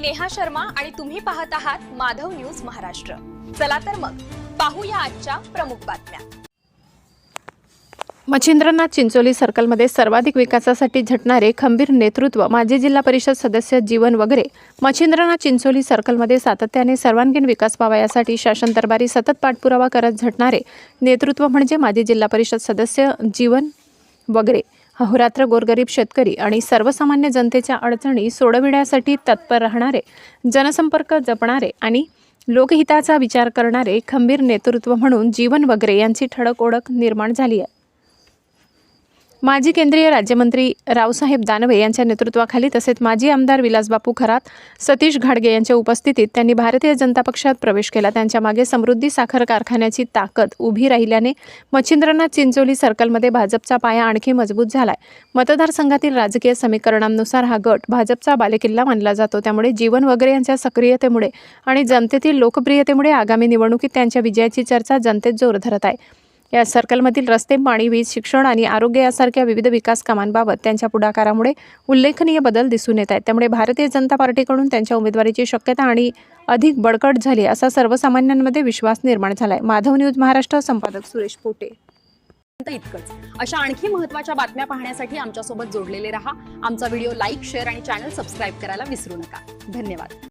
मी नेहा शर्मा आणि तुम्ही पाहत आहात माधव न्यूज महाराष्ट्र. चला तर मग पाहूया आजच्या प्रमुख बातम्या. मच्छिंद्रनाथ चिंचोली सर्कलमध्ये सर्वाधिक विकासासाठी झटणारे खंबीर नेतृत्व माजी जिल्हा परिषद सदस्य जीवन वगैरे मच्छिंद्रनाथ चिंचोली सर्कलमध्ये सातत्याने सर्वांगीण विकास व्हावा यासाठी शासन दरबारी सतत पाठपुरावा करत झटणारे नेतृत्व म्हणजे माजी जिल्हा परिषद सदस्य जीवन वगैरे. अहोरात्र गोरगरीब शेतकरी आणि सर्वसामान्य जनतेच्या अडचणी सोडविण्यासाठी तत्पर राहणारे जनसंपर्क जपणारे आणि लोकहिताचा विचार करणारे खंबीर नेतृत्व म्हणून जीवन वगैरे यांची ठळक ओळख निर्माण झाली आहे. माजी केंद्रीय राज्यमंत्री रावसाहेब दानवे यांच्या नेतृत्वाखाली तसेच माजी आमदार विलासबापू खरात सतीश घाडगे यांच्या उपस्थितीत त्यांनी भारतीय जनता पक्षात प्रवेश केला. त्यांच्या मागे समृद्धी साखर कारखान्याची ताकद उभी राहिल्याने मच्छिंद्रनाथ चिंचोली सर्कलमध्ये भाजपचा पाया आणखी मजबूत झालाय. मतदारसंघातील राजकीय समीकरणांनुसार हा गट भाजपचा बालेकिल्ला मानला जातो. त्यामुळे जीवन वगैरे यांच्या सक्रियतेमुळे आणि जनतेतील लोकप्रियतेमुळे आगामी निवडणुकीत त्यांच्या विजयाची चर्चा जनतेत जोर धरत आहे. या सर्कलमधील रस्ते पाणी वीज शिक्षण आणि आरोग्य यासारख्या विविध विकास कामांबाबत त्यांच्या पुढाकारामुळे उल्लेखनीय बदल दिसून येत आहेत. त्यामुळे भारतीय जनता पार्टीकडून त्यांच्या उमेदवारीची शक्यता आणि अधिक बळकट झाली असा सर्वसामान्यांमध्ये विश्वास निर्माण झालाय. माधव न्यूज महाराष्ट्र संपादक सुरेश पोटे. इतकंच. अशा आणखी महत्त्वाच्या बातम्या पाहण्यासाठी आमच्यासोबत जोडलेले रहा. आमचा व्हिडिओ लाईक शेअर आणि चॅनल सबस्क्राईब करायला विसरू नका. धन्यवाद.